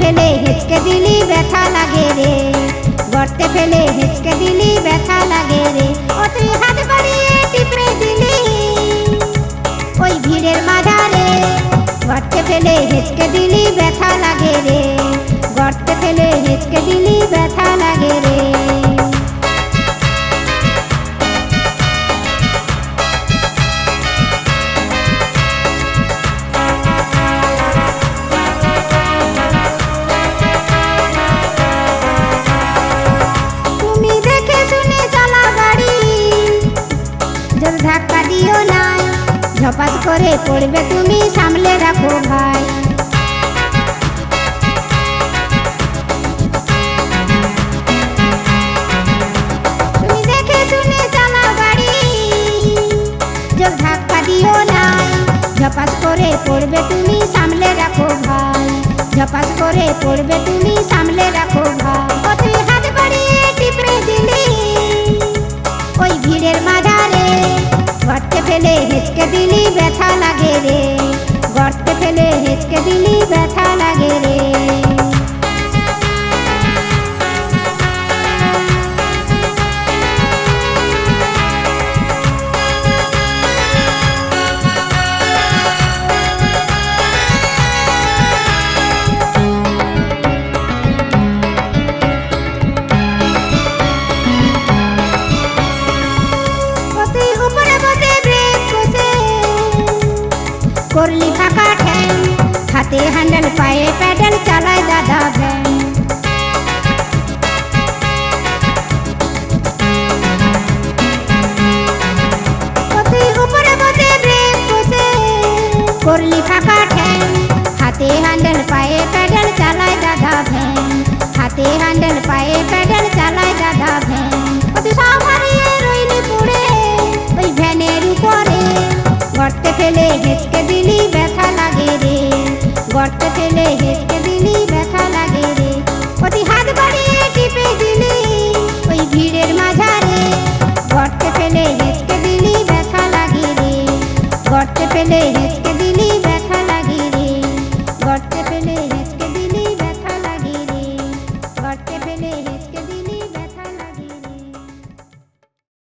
ফেলে হেঁচকে দিলি ব্যথা লাগে রে। গর্তে ফেলে হেঁচকে দিলি ব্যথা লাগে রে। ও তুই হাত বাড়িয়ে টিপড়ে দিলি। ওই ভিড়ের মাঝারে গর্তে ফেলে হেঁচকে দিলি করে পড়বে তুমি সামলে রাখো ভাই তুমি দেখে শুনে চালাও গাড়ি জোর ধাক্কা দিও না ঝপাস করে পড়বে তুমি সামলে রাখো ভাই ঝপাস করে পড়বে তুমি সামলে রাখো ভাই হেঁচকে দিলি ব্যথা লাগে রে। গর্তে ফেলে হেঁচকে দিলি ব্যথা লাগে রে। করলি ফাঁকা ঠ্যাং হাতে হ্যান্ডেল পায়ে প্যাডেল চালায় দাদা ভ্যান করলি ফাঁকা ঠ্যাং হাতে হ্যান্ডেল পায়ে প্যাডেল চালায় দাদা ভ্যান হাতে হ্যান্ডেল পায়ে প্যাডেল চালায় দাদা ভ্যান তুই সব রইলি পুড়ে, ওই ভ্যানের উপরে। গর্তে ফেলে হেঁচকে গর্তে ফেলে হেঁচকে দিলি ব্যথা লাগে রে। অতি হাত বাড়িয়ে টিপে দিলি ওই ভিড়ের মাঝারে। গর্তে ফেলে হেঁচকে দিলি ব্যথা লাগে রে। গর্তে ফেলে হেঁচকে